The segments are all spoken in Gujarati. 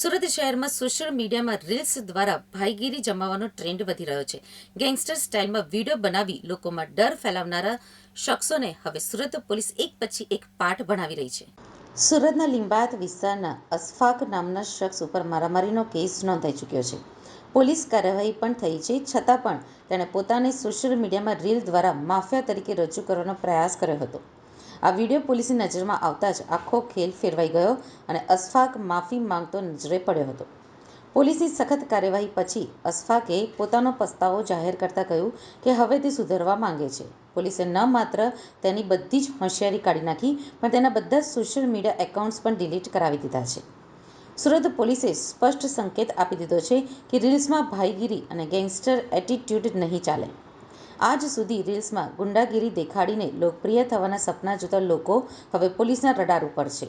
સુરત શહેરમાં સોશિયલ મીડિયામાં રીલ્સ દ્વારા ભાઈગીરી જમાવવાનો ટ્રેન્ડ વધી રહ્યો છે. ગેંગસ્ટર સ્ટાઇલમાં વીડિયો બનાવી લોકોમાં ડર ફેલાવનારા શખ્સોને હવે સુરત પોલીસ એક પછી એક પાઠ ભણાવી રહી છે. સુરતના લિંબાયત વિસ્તારના અસફાક નામના શખ્સ ઉપર મારામારીનો કેસ નોંધાઈ ચૂક્યો છે. પોલીસ કાર્યવાહી પણ થઈ છે, છતાં પણ તેણે પોતાને સોશિયલ મીડિયામાં રીલ દ્વારા માફિયા તરીકે રજૂ કરવાનો પ્રયાસ કર્યો હતો. આ વીડિયો પોલીસની નજરમાં આવતા જ આખો ખેલ ફેરવાઈ ગયો અને અસફાક માફી માંગતો નજરે પડ્યો હતો. પોલીસની સખત કાર્યવાહી પછી અસફાકે પોતાનો પસ્તાવો જાહેર કરતા કહ્યું કે હવે તે સુધરવા માંગે છે. પોલીસે ન માત્ર તેની બધી જ હોશિયારી કાઢી નાખી, પણ તેના બધા જ સોશિયલ મીડિયા એકાઉન્ટ્સ પણ ડિલીટ કરાવી દીધા છે. સુરત પોલીસે સ્પષ્ટ સંકેત આપી દીધો છે કે રીલ્સમાં ભાઈગીરી અને ગેંગસ્ટર એટીટ્યૂડ નહીં ચાલે. આજ સુધી રીલ્સમાં ગુંડાગીરી દેખાડીને લોકપ્રિય થવાના સપના જોતા લોકો હવે પોલીસના રડાર ઉપર છે.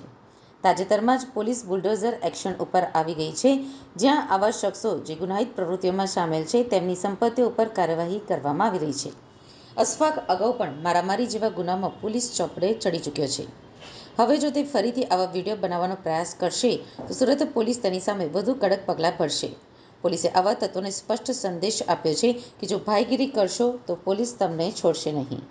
તાજેતરમાં જ પોલીસ બુલડોઝર એક્શન ઉપર આવી ગઈ છે, જ્યાં આવા શખ્સો જે ગુનાહિત પ્રવૃત્તિઓમાં સામેલ છે તેમની સંપત્તિઓ ઉપર કાર્યવાહી કરવામાં આવી રહી છે. અશફાક અગાઉ પણ મારામારી જેવા ગુનામાં પોલીસ ચોપડે ચડી ચૂક્યો છે. હવે જો તે ફરીથી આવા વીડિયો બનાવવાનો પ્રયાસ કરશે, તો સુરત પોલીસ તેની સામે વધુ કડક પગલાં ભરશે. પોલીસે આવા તત્વોને સ્પષ્ટ સંદેશ આપ્યો છે કે જો ભાઈગીરી કરશો તો પોલીસ તમને છોડશે નહીં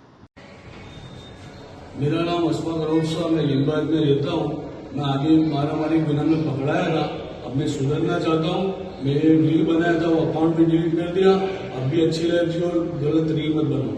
मेरा नाम अशफाक अरोड़ शाह मैं लिंबायत में रहता हूँ मैं आगे मारा मारी गुना में पकड़ाया था अब मैं सुधरना चाहता हूँ मैं रील बनाया था वो अकाउंट भी डिलीट कर दिया अब भी अच्छी रहती और गलत रील मत बनाओ